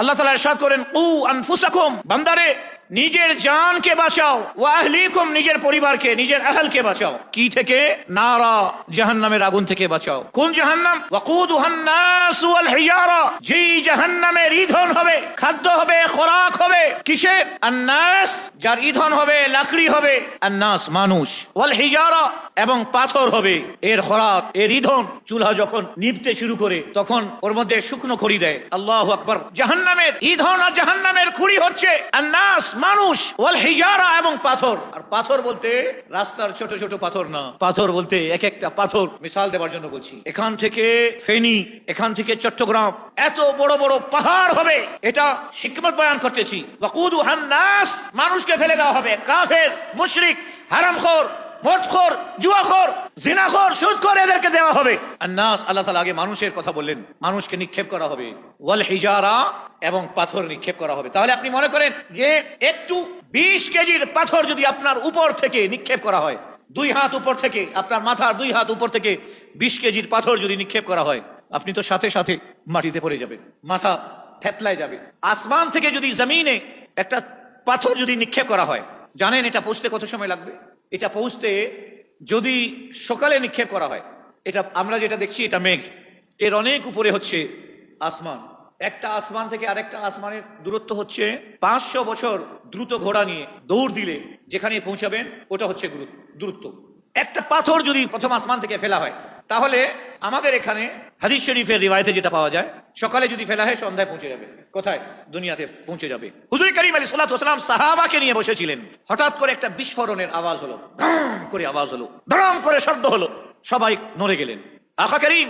আল্লাহ তালা করেন উ আনফুসাকুম, বান্দারে, নিজের জানকে বাঁচাও নিজের পরিবারকে, নিজের আহলকে বাঁচাও। কি থেকে? নারা, জাহান্নামের আগুন থেকে বাঁচাও। কোন জাহান্নাম? ওয়াল হিজারা। যেই জাহান্নামের ইন্ধন হবে, খাদ্য হবে, খোরাক হবে। কিসে? আন্নাস, যার ইন্ধন হবে, লাকড়ি হবে। আন্নাস, মানুষ। ওয়াল হিজারা, এবং পাথর হবে। এর খোরাক, এর ইধন চুলা যখন নিভতে শুরু করে, তখন ওর মধ্যে শুকনো খড়ি দেয়। আল্লাহ আকবর। জাহান্নামের ইন্ধন আর জাহান্নামের খুঁড়ি হচ্ছে আন্নাস, মানুষ, ওয়াল হিজারা এবং পাথর। আর পাথর বলতে রাস্তার ছোট ছোট পাথর না। পাথর বলতে এক একটা পাথর। মিসাল দেওয়ার জন্য বলছি। এখান থেকে ফেনী, এখান থেকে চট্টগ্রাম। এত বড় বড় পাহাড় হবে, এটা হিকমত বয়ান করতেছি। মানুষকে ফেলে দেওয়া হবে। কাফের, মুশরিক, হারামখোর। এদেরকে দেওয়া হবে। আন্নাস, আল্লাহ তাআলা আগে মানুষের কথা বললেন। মানুষকে নিক্ষেপ করা হবে। ওয়াল হিজারা, এবং পাথর নিক্ষেপ করা হবে। তাহলে আপনি মনে করেন যে একটু বিশ কেজির পাথর যদি আপনার উপর থেকে নিক্ষেপ করা হয়, দুই হাত উপর থেকে, আপনার মাথার দুই হাত উপর থেকে বিশ কেজির পাথর যদি নিক্ষেপ করা হয়, আপনি তো সাথে সাথে মাটিতে পড়ে যাবেন। মাথা থেতলায় যাবে। আসমান থেকে যদি জমিনে একটা পাথর যদি নিক্ষেপ করা হয়, জানেন এটা পৌঁছতে কত সময় লাগবে? এটা পৌঁছতে যদি সকালে নিক্ষেপ করা হয়, এটা আমরা যেটা দেখছি, এটা মেঘ। এর অনেক উপরে হচ্ছে আসমান। একটা আসমান থেকে আরেকটা আসমানের দূরত্ব হচ্ছে পাঁচশো বছর দ্রুত ঘোড়া নিয়ে দৌড় দিলে যেখানে পৌঁছাবেন, ওটা হচ্ছে দূরত্ব। একটা পাথর যদি প্রথম আসমান থেকে ফেলা হয়, তাহলে আমাদের এখানে হাদিস শরীফের রিবায়তে যেটা পাওয়া যায়, সকালে যদি ফেলা হয় সন্ধ্যায় পৌঁছে যাবে। কোথায়? দুনিয়াতে পৌঁছে যাবে। হুজুর করিম আলী সাল্লাম সাহাবাকে নিয়ে বসেছিলেন। হঠাৎ করে একটা বিস্ফোরণের আওয়াজ হলো করে আওয়াজ হলো ধরম করে শব্দ হলো। সবাই নড়ে গেলেন। আখা করিম,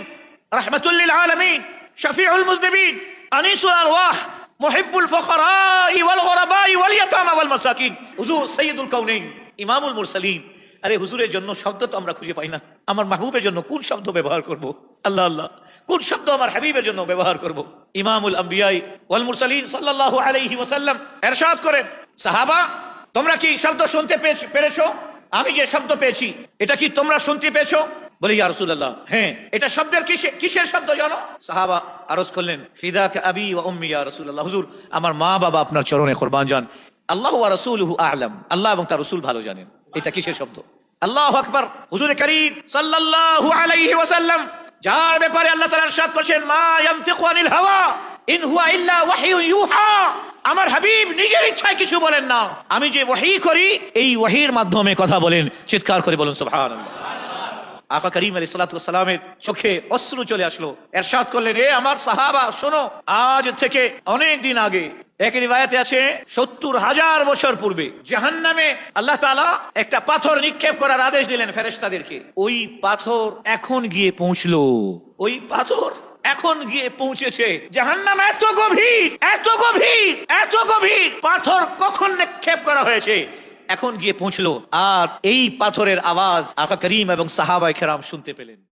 রহমতুল্লিল আলমিন, শফিউল মুজদিবিন আনিসুল আরওয়াহ মুহিব্বুল ফুকারাই ওয়াল গুরাবাই ওয়াল ইয়াতামা ওয়াল মাসাকিন। হুজুর সাইয়্যিদুল কাউনাইন, ইমামুল মুরসালিন আরে হুজুরের জন্য শব্দ তো আমরা খুঁজে পাই না। আমার মাহবুবের জন্য কোন শব্দ ব্যবহার করব? আল্লাহ আল্লাহ। কোন শব্দ আমার হাবিবের জন্য ব্যবহার করব? ইমামুল আম্বিয়াই ওয়াল মুরসালিন সাল্লাল্লাহু আলাইহি ওয়াসাল্লাম এরশাদ করেন, সাহাবা, তোমরা কি শব্দ শুনতে পেরেছ? আমি যে শব্দ পেয়েছি, এটা কি তোমরা শুনতে পেয়েছ? বলি, ইয়া রাসূলুল্লাহ হ্যাঁ এটা শব্দের কিসে, কিসের শব্দ জানো? সাহাবা আরজ করলেন, ফিদাক আবি ওয়া উম্মি, ইয়া রাসূলুল্লাহ। হুজুর, আমার মা বাবা আপনার চরণে কুরবান যান। আল্লাহ ওয়া রাসূলুহু আ'লাম। আল্লাহ এবং তার রাসূল ভালো জানেন। এটা কিসের শব্দ? আল্লাহু আকবার। হুজুর করিম সাল্লাল্লাহু আলাইহি ওয়াসাল্লাম, যার ব্যাপারে আল্লাহ তাআলা ইরশাদ করেছেন, মা ইয়ানতিকু আনিল হাওয়া, ইন হুয়া ইল্লা ওয়াহিয়ু ইউহা। আমার হাবিব নিজের ইচ্ছায় কিছু বলেন না। আমি যে ওয়াহি করি, এই ওয়াহির মাধ্যমে কথা বলেন, চিৎকার করে বলুন, সুবহানাল্লাহ। আকা করিম আলী সালামের চোখে অশ্রু চলে আসলো। এরশাদ করলেন, এ আমার সাহাবা, শোনো, আজ থেকে অনেক দিন আগে এক রিবায়াতে আছে সত্তর হাজার বছর পূর্বে। জাহান্নামে আল্লাহ তাআলা একটা পাথর নিক্ষেপ করার আদেশ দিলেন ফেরেশতাদেরকে। ওই পাথর এখন গিয়ে পৌঁছলো। ওই পাথর এখন গিয়ে পৌঁছেছে। জাহান্নাম এত গভীর এত গভীর এত গভীর। পাথর কখন নিক্ষেপ করা হয়েছে? এখন গিয়ে পৌঁছলো। আর এই পাথরের আওয়াজ আকা করিম এবং সাহাবাই খেরাম শুনতে পেলেন।